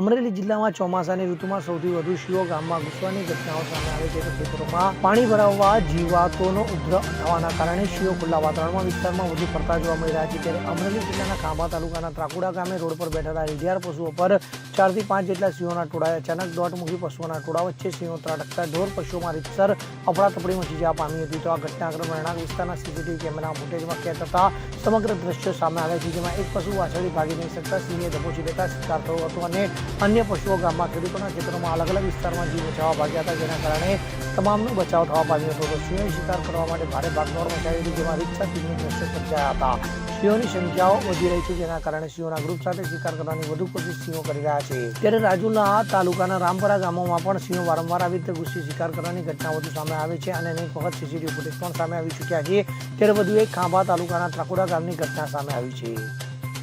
અમરેલી જિલ્લામાં ચોમાસાની ઋતુમાં સૌથી વધુ શિયો ગામમાં ઘૂસવાની ઘટનાઓ સામે આવે છે ખેતરોમાં પાણી ભરાવવા જીવાતોનો ઉપદ્રવ થવાના કારણે શિયો ખુલ્લા વાતાવરણમાં વિસ્તારમાં વધુ ફરતા જોવા મળી રહ્યા છે. ત્યારે અમરેલી જિલ્લાના ખાંભા તાલુકાના ત્રાકુડા ગામે રોડ પર બેઠેલા રેઢિયાર પશુઓ પર ચારથી પાંચ જેટલા સિંહોના ટોળાએ અચાનક દોઢ મુખી પશુઓના ટોળા વચ્ચે સિંહો ત્રાટકતા ઢોર પશુઓમાં રીતસર અફડાતફડી મચી જવા પામી હતી. તો આ ઘટનાક્રમ રહેણાંક વિસ્તારના સીસીટીવી કેમેરા ફૂટેજમાં કેદ થતા સમગ્ર દ્રશ્યો સામે આવ્યા છે, જેમાં એક પશુ વાછળી ભાગી નહીં શકતા સિંહે દબોચી લેતા શિકાર થયો હતો અને અન્ય પશુઓ ગામમાં ખેડૂતોના ખેતરોમાં અલગ અલગ વિસ્તારમાં જીવ બચાવવા ભાગ્યા હતા, જેના કારણે તમામનો બચાવ થવા પામ્યો હતો. સિંહોનો શિકાર કરવા માટે ભારે ભાગદોડ મચાવી હતી, જેમાં રીક્ષા સિંહની દ્રશ્યો સર્જાયા હતા. સિંહોની સંખ્યાઓ વધી રહી છે, જેના કારણે સિંહોના ગ્રુપ સાથે શિકાર કરવાની વધુ કોશિશ સિંહો કરી રહ્યા છે. ત્યારે રાજુલા તાલુકાના રામપરા ગામોમાં પણ સિંહો વારંવાર આવી રીતે ઘૂસી શિકાર કરવાની ઘટના વધુ સામે આવે છે અને અનેક વખત સીસીટીવી ફૂટેજ પણ સામે આવી ચૂક્યા છે. ત્યારે વધુ એક ખાંભા તાલુકાના ત્રાકુડા ગામની ઘટના સામે આવી છે.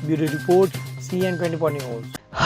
Bureau report CN twenty news.